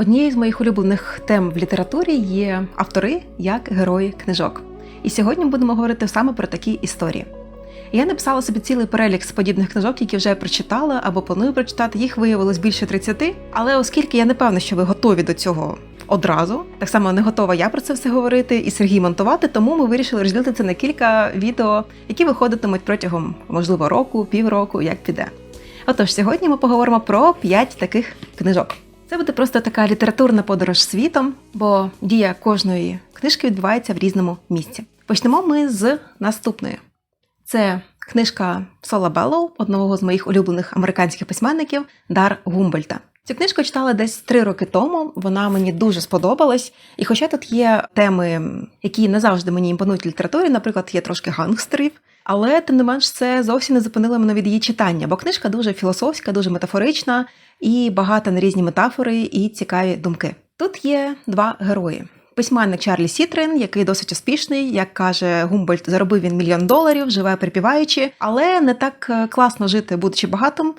Однією з моїх улюблених тем в літературі є автори як герої книжок. І сьогодні будемо говорити саме про такі історії. Я написала собі цілий перелік з подібних книжок, які вже прочитала або планую прочитати. Їх виявилось більше 30, але оскільки я не певна, що ви готові до цього одразу, так само не готова я про це все говорити і Сергій монтувати, тому ми вирішили розділити це на кілька відео, які виходитимуть протягом, можливо, року, півроку, як піде. Отож, сьогодні ми поговоримо про 5 таких книжок. Це буде просто така літературна подорож світом, бо дія кожної книжки відбувається в різному місці. Почнемо ми з наступної. Це книжка Сола Беллоу, одного з моїх улюблених американських письменників Дар Гумбольта. Цю книжку читала десь три роки тому. Вона мені дуже сподобалась. І хоча тут є теми, які не завжди мені імпонують в літературі, наприклад, є трошки гангстерів, але тим не менш це зовсім не зупинило мене від її читання, бо книжка дуже філософська, дуже метафорична і багата на різні метафори і цікаві думки. Тут є два герої. Письменник Чарлі Сітрин, який досить успішний, як каже Гумбольд, заробив він мільйон доларів, живе припіваючи, але не так е, класно жити, будучи багатим,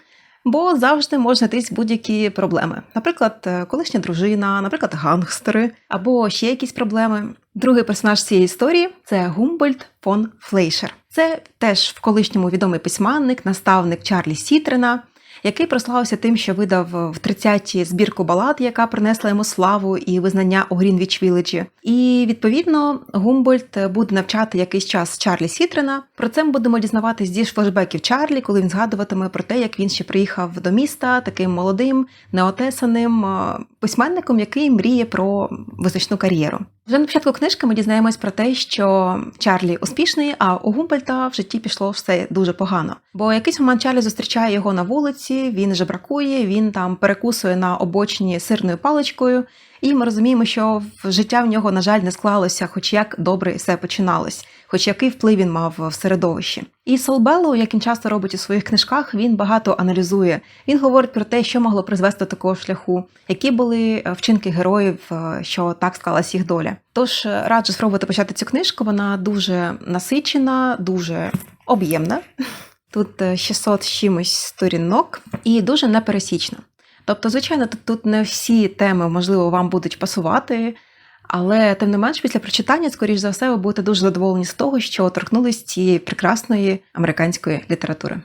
бо завжди можна знайтись будь-які проблеми. Наприклад, е, колишня дружина, наприклад, гангстери або ще якісь проблеми. Другий персонаж цієї історії це Гумбольд фон Флейшер. Це теж в колишньому відомий письменник, наставник Чарлі Сітрина, який прославився тим, що видав в 30-ті збірку балад, яка принесла йому славу і визнання у Грінвіч Віледжі. І відповідно Гумбольд буде навчати якийсь час Чарлі Сітрина. Про це ми будемо дізнаватись зі флешбеків Чарлі, коли він згадуватиме про те, як він ще приїхав до міста таким молодим, неотесаним письменником, який мріє про визначну кар'єру. Вже на початку книжки ми дізнаємось про те, що Чарлі успішний, а у Гумбольта в житті пішло все дуже погано. Бо якийсь момент Чарлі зустрічає його на вулиці, він жебракує, він там перекусує на обочині сирною паличкою, і ми розуміємо, що життя в нього, на жаль, не склалося, хоч як добре все починалось, хоч який вплив він мав в середовищі. І Солбелло, як він часто робить у своїх книжках, він багато аналізує. Він говорить про те, що могло призвести до такого шляху, які були вчинки героїв, е, що так склалась їх доля. Тож е, раджу спробувати почати цю книжку. Вона дуже насичена, дуже об'ємна. Тут е, 600 з чимось сторінок і дуже непересічна. Тобто, звичайно, тут, тут не всі теми, можливо, вам будуть пасувати, але тим не менш, після прочитання, скоріш за все, ви будете дуже задоволені з того, що торкнулись цієї прекрасної американської літератури.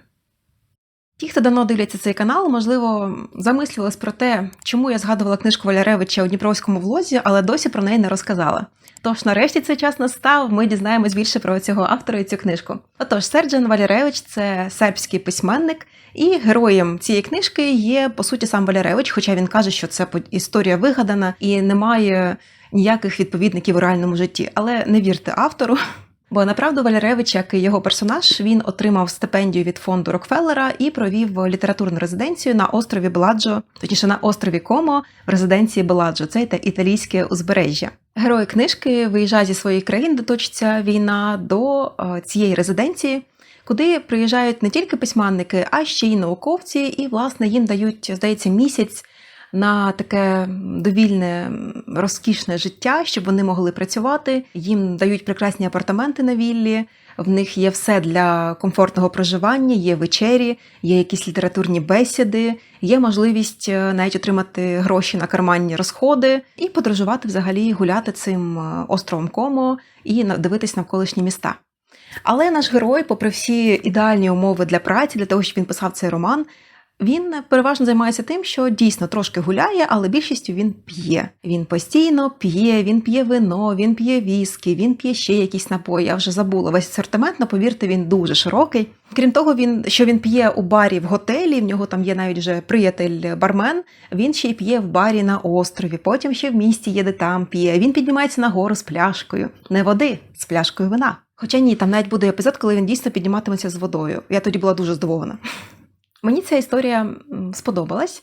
Ті, хто давно дивляться цей канал, можливо, замислювались про те, чому я згадувала книжку Валяревича у Дніпровському влозі, але досі про неї не розказала. Тож, нарешті цей час настав, ми дізнаємось більше про цього автора і цю книжку. Отож, Серджан Валяревич це сербський письменник, і героєм цієї книжки є по суті сам Валяревич, хоча він каже, що це історія вигадана і немає ніяких відповідників у реальному житті. Але не вірте автору. Бо направду Валяревич, як і його персонаж, він отримав стипендію від фонду Рокфеллера і провів літературну резиденцію на острові Беладжо, точніше на острові Комо в резиденції Беладжо. Це те італійське узбережжя. Герой книжки виїжджає зі своєї країни, де точиться війна до цієї резиденції, куди приїжджають не тільки письменники, а ще й науковці, і власне їм дають, здається, місяць на таке довільне розкішне життя, щоб вони могли працювати. Їм дають прекрасні апартаменти на віллі. В них є все для комфортного проживання, є вечері, є якісь літературні бесіди, є можливість е, навіть отримати гроші на карманні розходи і подорожувати взагалі, гуляти цим е, островом Комо і дивитись навколишні міста. Але наш герой, попри всі ідеальні умови для праці, для того, щоб він писав цей роман, він переважно займається тим, що дійсно трошки гуляє, але більшістю він п'є. Він постійно п'є, він п'є вино, він п'є віскі, він п'є ще якісь напої. Я вже забула весь асортимент, але повірте, він дуже широкий. Крім того, він що він п'є у барі в готелі. В нього там є навіть вже приятель бармен. Він ще й п'є в барі на острові. Потім ще в місті їде там п'є. Він піднімається на гору з пляшкою, не води, з пляшкою вина. Хоча ні, там навіть буде епізод, коли він дійсно підніматиметься з водою. Я тоді була дуже здивована. Мені ця історія сподобалась,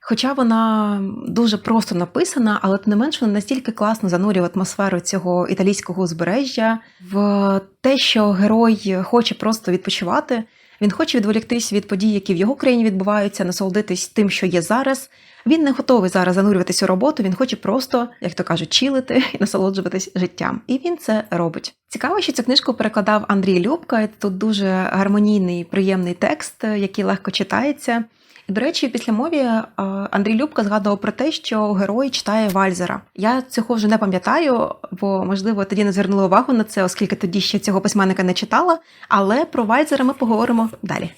хоча вона дуже просто написана, але тим не менш вона настільки класно занурює в атмосферу цього італійського узбережжя, в те, що герой хоче просто відпочивати. Він хоче відволіктись від подій, які в його країні відбуваються, насолодитись тим, що є зараз. Він не готовий зараз занурюватися у роботу, він хоче просто, як то кажуть, чилити і насолоджуватись життям. І він це робить. Цікаво, що цю книжку перекладав Андрій Любка. Тут дуже гармонійний, приємний текст, який легко читається. До речі, після мові е, Андрій Любка згадував про те, що герой читає Вальзера. Я цього вже не пам'ятаю, бо можливо тоді не звернула увагу на це, оскільки тоді ще цього письменника не читала. Але про Вальзера ми поговоримо далі.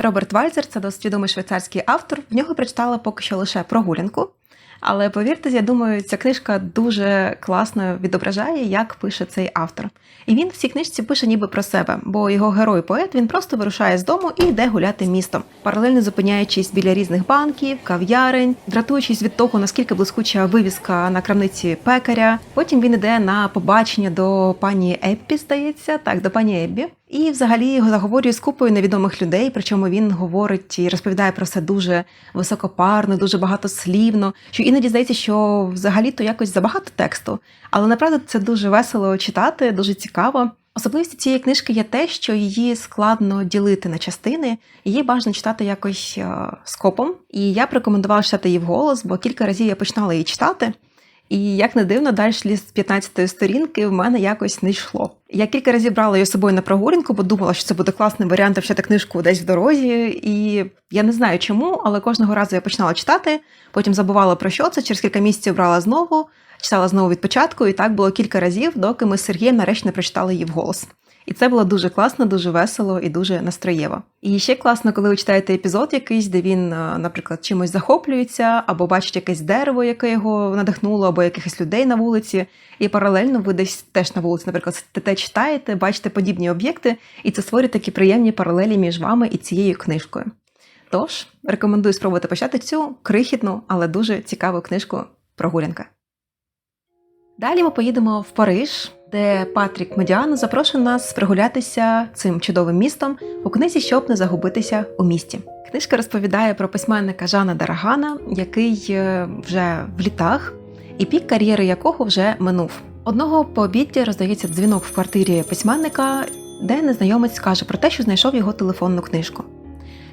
Роберт Вальзер це досить відомий швейцарський автор. В нього прочитала поки що лише прогулянку. Але повірте, я думаю, ця книжка дуже класно відображає, як пише цей автор. І він в цій книжці пише ніби про себе, бо його герой-поет він просто вирушає з дому і йде гуляти містом, паралельно зупиняючись біля різних банків, кав'ярень, дратуючись від того, наскільки блискуча вивіска на крамниці пекаря. Потім він йде на побачення до пані Еппі, здається, так, до пані Еббі. І взагалі його заговорює з купою невідомих людей, причому він говорить і розповідає про все дуже високопарно, дуже багатослівно, що іноді здається, що взагалі то якось забагато тексту. Але направду це дуже весело читати, дуже цікаво. Особливістю цієї книжки є те, що її складно ділити на частини, її бажано читати якось е, скопом. І я б рекомендувала читати її вголос, бо кілька разів я починала її читати. І як не дивно, далі з 15-ї сторінки в мене якось не йшло. Я кілька разів брала її з собою на прогулянку, бо думала, що це буде класним варіантом читати книжку десь в дорозі. І я не знаю чому, але кожного разу я починала читати, потім забувала про що це, через кілька місяців брала знову, читала знову від початку, і так було кілька разів, доки ми з Сергієм нарешті не прочитали її вголос. І це було дуже класно, дуже весело і дуже настроєво. І ще класно, коли ви читаєте епізод якийсь, де він, е, наприклад, чимось захоплюється, або бачить якесь дерево, яке його надихнуло, або якихось людей на вулиці. І паралельно ви десь теж на вулиці, наприклад, те читаєте, бачите подібні об'єкти, і це створює такі приємні паралелі між вами і цією книжкою. Тож рекомендую спробувати почати цю крихітну, але дуже цікаву книжку Прогулянка. Далі ми поїдемо в Париж, де Патрік Медіано запрошує нас прогулятися цим чудовим містом у книзі, щоб не загубитися у місті. Книжка розповідає про письменника Жана Дарагана, який е, вже в літах, і пік кар'єри якого вже минув. Одного по обіді роздається дзвінок в квартирі письменника, де незнайомець каже про те, що знайшов його телефонну книжку.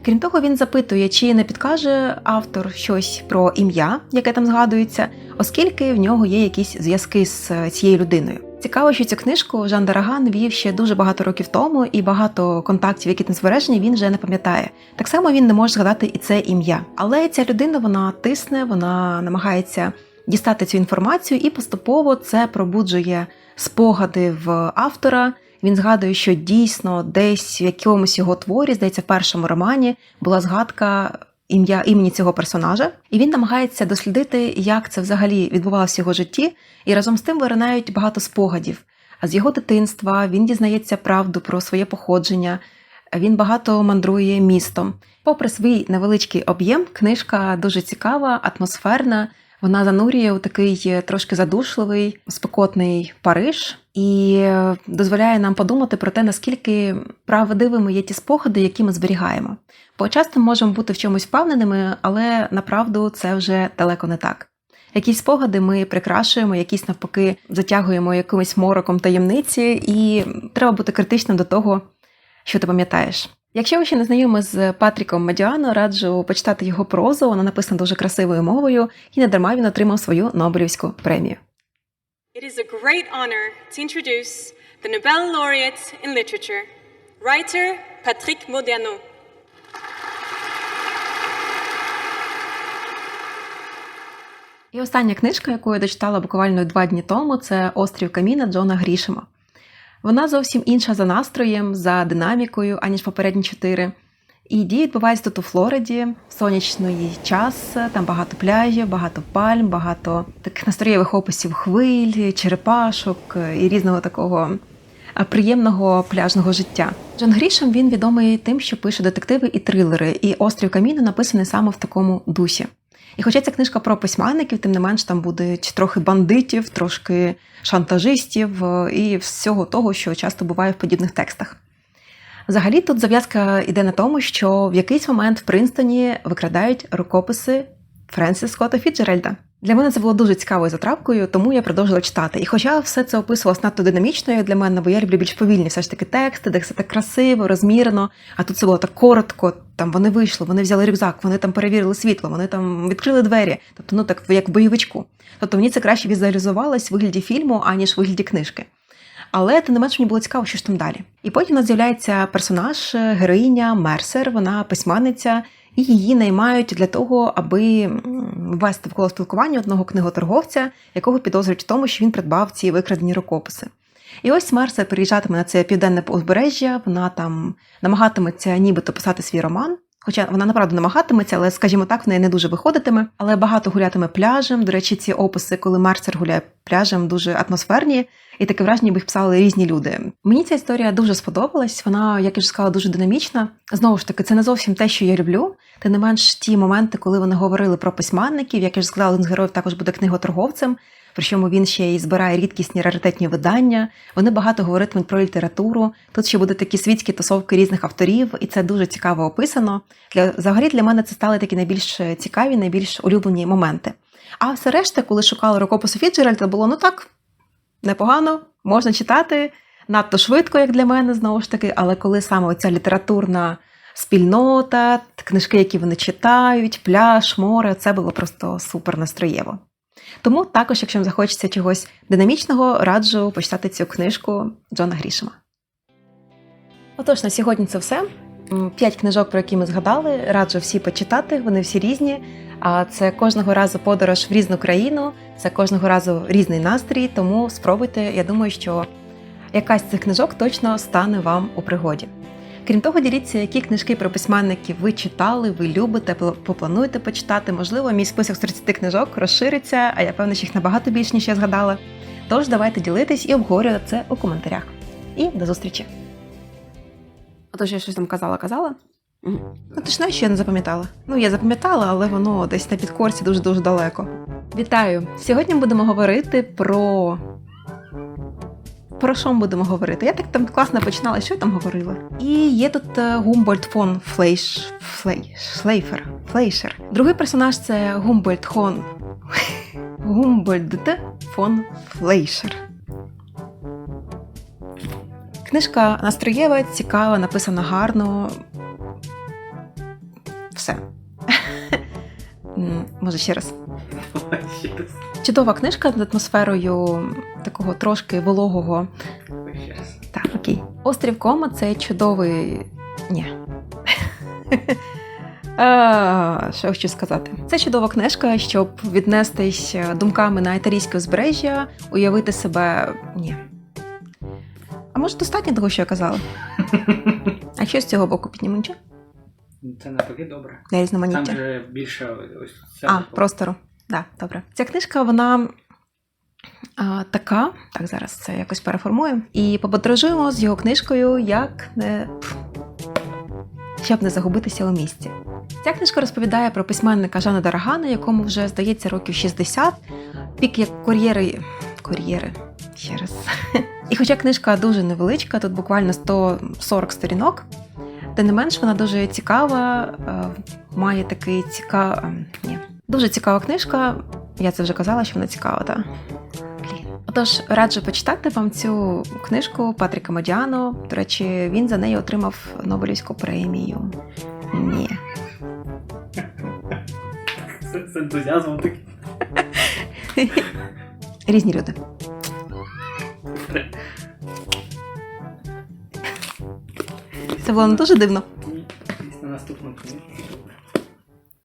Крім того, він запитує, чи не підкаже автор щось про ім'я, яке там згадується, оскільки в нього є якісь зв'язки з е, цією людиною. Цікаво, що цю книжку Жан Дараган вів ще дуже багато років тому, і багато контактів, які там збережені, він вже не пам'ятає. Так само він не може згадати і це ім'я. Але ця людина вона тисне, вона намагається дістати цю інформацію, і поступово це пробуджує спогади в автора. Він згадує, що дійсно десь в якомусь його творі, здається, в першому романі була згадка ім'я імені цього персонажа, і він намагається дослідити, як це взагалі відбувалося в його житті, і разом з тим виринають багато спогадів. А з його дитинства він дізнається правду про своє походження. Він багато мандрує містом. Попри свій невеличкий об'єм, книжка дуже цікава, атмосферна. Вона занурює у такий трошки задушливий, спекотний Париж і дозволяє нам подумати про те, наскільки правдивими є ті спогади, які ми зберігаємо. Бо часто можемо бути в чомусь впевненими, але направду це вже далеко не так. Якісь спогади ми прикрашуємо, якісь навпаки затягуємо якимось мороком таємниці, і треба бути критичним до того, що ти пам'ятаєш. Якщо ви ще не знайомі з Патріком Медіано, раджу почитати його прозу, вона написана дуже красивою мовою, і не дарма він отримав свою Нобелівську премію. It is a great honor to introduce the Nobel laureate in literature, writer Patrick Modiano. І остання книжка, яку я дочитала буквально два дні тому, це Острів Каміна Джона Грішема. Вона зовсім інша за настроєм, за динамікою, аніж попередні чотири. І дії відбувається тут у Флориді, сонячний час, там багато пляжів, багато пальм, багато таких настроєвих описів хвиль, черепашок і різного такого приємного пляжного життя. Джон Грішем він відомий тим, що пише детективи і трилери, і острів Каміна написаний саме в такому дусі. І хоча ця книжка про письменників, тим не менш там буде трохи бандитів, трошки шантажистів і всього того, що часто буває в подібних текстах. Взагалі тут зав'язка йде на тому, що в якийсь момент в Принстоні викрадають рукописи Френсіс Скотта Фіджерельда. Для мене це було дуже цікавою затравкою, тому я продовжила читати. І хоча все це описувалось надто динамічно для мене, бо я люблю більш повільні все ж таки тексти, де все так красиво, розмірено. А тут це було так коротко. Там вони вийшли, вони взяли рюкзак, вони там перевірили світло, вони там відкрили двері. Тобто, ну так як в бойовичку. Тобто мені це краще візуалізувалось в вигляді фільму, аніж в вигляді книжки. Але тим не менш мені було цікаво, що ж там далі. І потім у нас з'являється персонаж, е, героїня Мерсер, вона письменниця, і її наймають для того, аби ввести в коло спілкування одного книготорговця, якого підозрюють в тому, що він придбав ці викрадені рукописи. І ось Мерсер приїжджатиме на це південне узбережжя, вона там намагатиметься нібито писати свій роман. Хоча вона направду намагатиметься, але, скажімо так, в неї не дуже виходитиме, але багато гулятиме пляжем. До речі, ці описи, коли Мерсер гуляє пляжем, дуже атмосферні, і таке враження, ніби їх писали різні люди. Мені ця історія дуже сподобалась. Вона, як я вже сказала, дуже динамічна. Знову ж таки, це не зовсім те, що я люблю. Тим не менш, ті моменти, коли вони говорили про письменників, як я вже сказала, один з героїв також буде книготорговцем. Причому він ще й збирає рідкісні раритетні видання. Вони багато говоритимуть про літературу. Тут ще будуть такі світські тусовки різних авторів, і це дуже цікаво описано. Для взагалі для мене це стали такі найбільш цікаві, найбільш улюблені моменти. А все решта, коли шукала рукопису Фіджеральда, було ну так непогано, можна читати надто швидко, як для мене, знову ж таки. Але коли саме оця літературна спільнота, книжки, які вони читають, пляж, море, це було просто супер настроєво. Тому також, якщо вам захочеться чогось динамічного, раджу почитати цю книжку Джона Грішема. Отож, на сьогодні це все. П'ять книжок, про які ми згадали, раджу всі почитати, вони всі різні. А це кожного разу подорож в різну країну, це кожного разу різний настрій. Тому спробуйте. Я думаю, що якась з цих книжок точно стане вам у пригоді. Крім того, діліться, які книжки про письменників ви читали, ви любите, пл- поплануєте почитати. Можливо, мій список з 30 книжок розшириться, а я певна, що їх набагато більше, ніж я згадала. Тож давайте ділитись і обговорювати це у коментарях. І до зустрічі. Отож, я щось там казала, казала. Ну, ти ж знаєш, що я не запам'ятала. Ну, я запам'ятала, але воно десь на підкорці дуже-дуже далеко. Вітаю! Сьогодні будемо говорити про. Про що ми будемо говорити? Я так там класно починала, що я там говорила. І є тут е, Гумбольд фон Флейш... Флей... Шлейфер. Флейшер. Другий персонаж це Гумбольд хон. Гумбольд фон Флейшер. Книжка настроєва, цікава, написана гарно. Все. Може. Ще раз. Чудова книжка з атмосферою такого трошки вологого. Так, окей. Острів Кома це чудовий. Ні. А, Що хочу сказати? Це чудова книжка, щоб віднестись думками на італійське узбережжя, уявити себе. Ні. А може достатньо того, що я казала? А що з цього боку нічого? Це навпаки добре. Для Там же більше ось це. А, простору. Да, добре. Ця книжка, вона така. Так, зараз це якось переформую. І поподорожуємо з його книжкою, як не. щоб не загубитися у місті. Ця книжка розповідає про письменника Жана Дарагана, якому вже здається років 60, пік як кур'єри. Кур'єри. Ще раз. І хоча книжка дуже невеличка, тут буквально 140 сторінок, тим не менш вона дуже цікава, е, має такий цікавий. Дуже цікава книжка. Я це вже казала, що вона цікава, так? Отож, раджу почитати вам цю книжку Патріка Модіано. До речі, він за неї отримав Нобелівську премію. Ні. З, ентузіазмом такий. Різні люди. Це було не дуже дивно.